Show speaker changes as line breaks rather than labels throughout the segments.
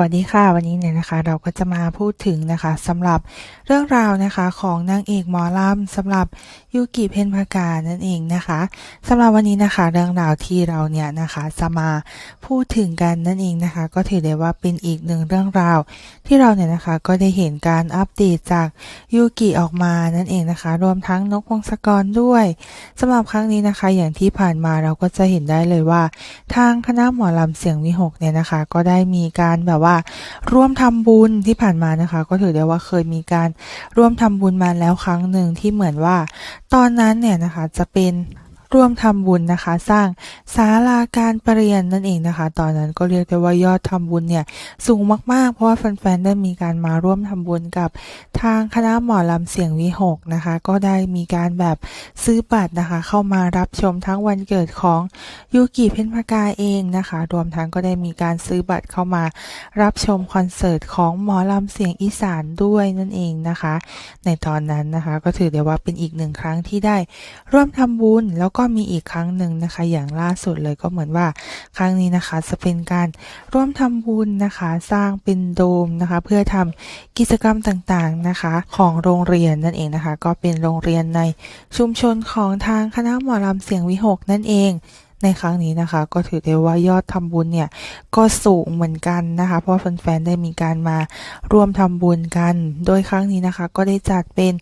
วัสดีค่ะวันนี้เนี่ยนะคะเราก็จะมาพูดถึงนะคะสำหรับเรื่องราวนะคะของนางเอกหมอลำสำหรับยูกิเพนพากานั่นเองนะคะสำหรับวันนี้นะคะเรื่องราวที่เราเนี่ยนะคะจะมาพูดถึงกันนั่นเองนะคะ ก็ถือได้ว่าเป็นอีกหนึ่งเรื่องราว ที่เราเนี่ยนะคะก็ได้เห็นการอัปเดตจากยูกิออกมานั่นเองนะคะ รวมทั้งนกพงศกรด้วยสำหรับครั้งนี้นะคะ อย่างที่ผ่านมาเราก็จะเห็นได้เลยว่า ทางคณะหมอลำเสียงวิหกเนี่ยนะคะ ก็ได้มีการแบบว่า ร่วมทำบุญที่ผ่านมานะคะ ก็ถือได้ว่าเคยมีการร่วมทำบุญมาแล้วครั้งหนึ่งที่เหมือนว่า ตอนนั้นเนี่ยนะคะจะเป็นร่วมทำบุญนะคะ สร้าง ศาลาการประเรียนนั่นเองนะคะ ตอนนั้นก็เรียกได้ว่ายอดทำบุญเนี่ยสูงมากๆ เพราะว่าแฟนๆได้มีการมาร่วมทำบุญกับทางคณะหมอลำเสียงวิหกนะคะ ก็ได้มีการแบบซื้อบัตรนะคะ เข้ามารับชมทั้งวันเกิดของยูกิเพ็ญพกาเองนะคะ รวมทั้งก็ได้มีการซื้อบัตรเข้ามารับชมคอนเสิร์ตของหมอลำเสียงอีสานด้วยนั่นเองนะคะ ในตอนนั้นนะคะ ก็ถือได้ว่าเป็นอีกหนึ่งครั้งที่ได้ร่วมทำบุญแล้วก็มีอีกครั้งหนึ่งนะคะ อย่างล่าสุดเลยก็เหมือนว่าครั้งนี้นะคะ จะเป็นการร่วมทำบุญนะคะ สร้างเป็นโดมนะคะ เพื่อทำกิจกรรมต่างๆนะคะ ของโรงเรียนนั่นเองนะคะ ก็เป็นโรงเรียนในชุมชนของทางคณะหมอลำเสียงวิหกนั่นเอง ในครั้งนี้นะคะ ก็ถือได้ว่ายอดทำบุญเนี่ยก็สูงเหมือนกันนะคะ เพราะแฟนๆได้มีการมาร่วมทำบุญกัน โดยครั้งนี้นะคะ ก็ได้จัดเป็น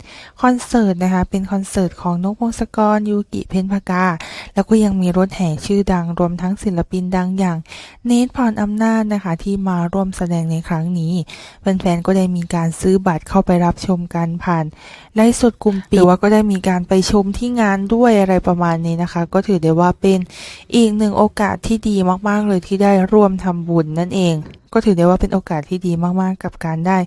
คอนเสิร์ตนะคะ เป็นคอนเสิร์ตของนกพงศกรยูกิเพนพากา แล้วก็ยังมีรถแห่ชื่อดังรวมทั้งศิลปินดังอย่างเนทพรอำนาจนะคะ ที่มาร่วมแสดงในครั้งนี้แฟนๆก็ได้มีการซื้อบัตรเข้าไปรับชมกันผ่านไลฟ์สดกลุ่มปิดหรือว่าก็ได้มีการไปชมที่งานด้วยอะไรประมาณนี้นะคะ ก็ถือได้ว่าเป็นอีกหนึ่งโอกาสที่ดีมากๆเลยที่ได้ร่วมทำบุญนั่นเอง ก็ถือได้ว่าเป็นโอกาสที่ดีมากๆ กับการได้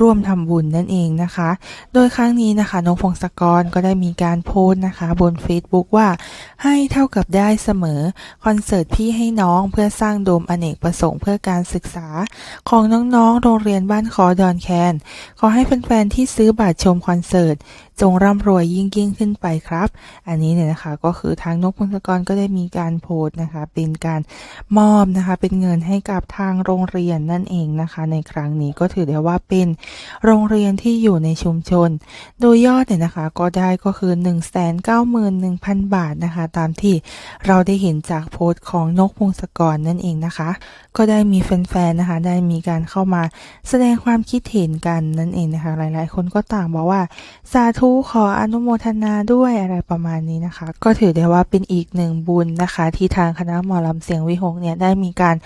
ร่วมทำบุญนั่นเองนะคะ โดยครั้งนี้นะคะนกพงศกรก็ได้มีการโพสต์นะคะ บน Facebook ว่าให้เท่ากับได้เสมอคอนเสิร์ตพี่ให้น้องเพื่อสร้างโดมอเนกประสงค์เพื่อการศึกษา ของน้องๆโรงเรียนบ้านคอดอนแคน ขอให้แฟนๆที่ซื้อบัตรชมคอนเสิร์ต จงร่ำรวยยิ่งยิ่งขึ้นไปครับ อันนี้เนี่ยนะคะก็คือทางนกพงศกรก็ได้มีการโพสต์นะคะ เป็นการมอบนะคะเป็นเงินให้กับทางโรงเรียนนั่นเองนะคะ ในครั้งนี้ก็ถือได้ว่าเป็นโรงเรียนที่อยู่ในชุมชน โดยยอดเนี่ยนะคะก็ได้ก็คือ 191,000 บาทนะคะ ตามที่เราได้เห็นจากโพสต์ของนกพงศกรนั่นเองนะคะ ก็ได้มีแฟนๆนะคะ ได้มีการเข้ามาแสดงความคิดเห็นกันนั่นเองนะคะ หลายๆ คนก็ต่างบอกว่าสาธุขออนุโมทนาด้วยอะไรประมาณนี้นะคะ ก็ถือได้ว่าเป็นอีกหนึ่งบุญนะคะ ที่ทางคณะหมอลำเสียงวิหกเนี่ยได้มีการ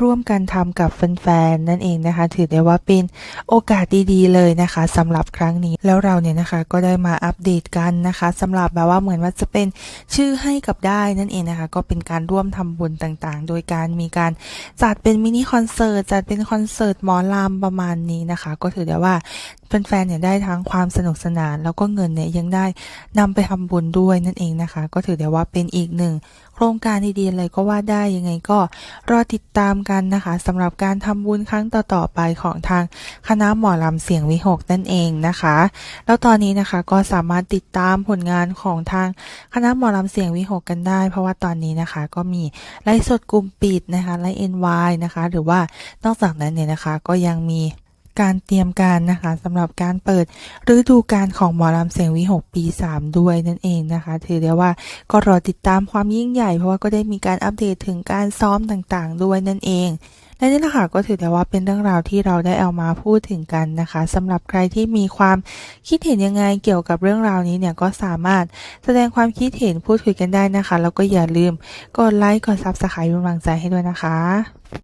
ร่วมกันทำกับแฟนๆนั่นเองนะคะ ถือได้ว่าเป็นโอกาสดีๆ เลยนะคะสำหรับครั้งนี้แล้วเราเนี่ยนะคะก็ได้มาอัปเดตกันนะคะสำหรับแบบว่าเหมือนว่าจะเป็นชื่อให้กับได้นั่นเองนะคะ ก็เป็นการร่วมทำบุญต่างๆ โดยการมีการจัดเป็นมินิคอนเสิร์ตจัดเป็นคอนเสิร์ตหมอลำประมาณนี้นะคะ ก็ถือได้ว่า แฟนๆเนี่ยได้ทั้งความสนุกสนาน แล้วก็เงินเนี่ยยังได้นำไปทำบุญด้วยนั่นเองนะคะ ก็ถือได้ว่าเป็นอีกหนึ่งโครงการดีๆเลยก็ว่าได้ยังไงก็รอติดตามกันนะคะสำหรับการทำบุญครั้งต่อๆไปของทางคณะหมอลำเสียงวิหกนั่นเองนะคะ แล้วตอนนี้นะคะก็สามารถติดตามผลงานของทางคณะหมอลำเสียงวิหกกันได้ เพราะว่าตอนนี้นะคะก็มีไลฟ์สดกลุ่มปิดนะคะไลฟ์ NY นะคะ หรือว่านอกจากนั้นเนี่ยนะคะก็ยังมี การเตรียมการนะคะสำหรับการเปิดฤดูกาลของหมอลำเสียงวิหกปี 3 ด้วยนั่นเองนะคะ ถือได้ว่าก็รอติดตามความยิ่งใหญ่ เพราะว่าก็ได้มีการอัปเดตถึงการซ้อมต่างๆ ด้วยนั่นเองและนี่แหละค่ะก็ถือได้ว่าเป็นเรื่องราวที่เราได้เอามาพูดถึงกันนะคะสำหรับใครที่มีความคิดเห็นยังไงเกี่ยวกับเรื่องราวนี้เนี่ยก็สามารถแสดงความคิดเห็นพูดคุยกันได้นะคะ แล้วก็อย่าลืมกดไลค์กดซับสไครป์เป็นกำลังใจให้ด้วยนะคะ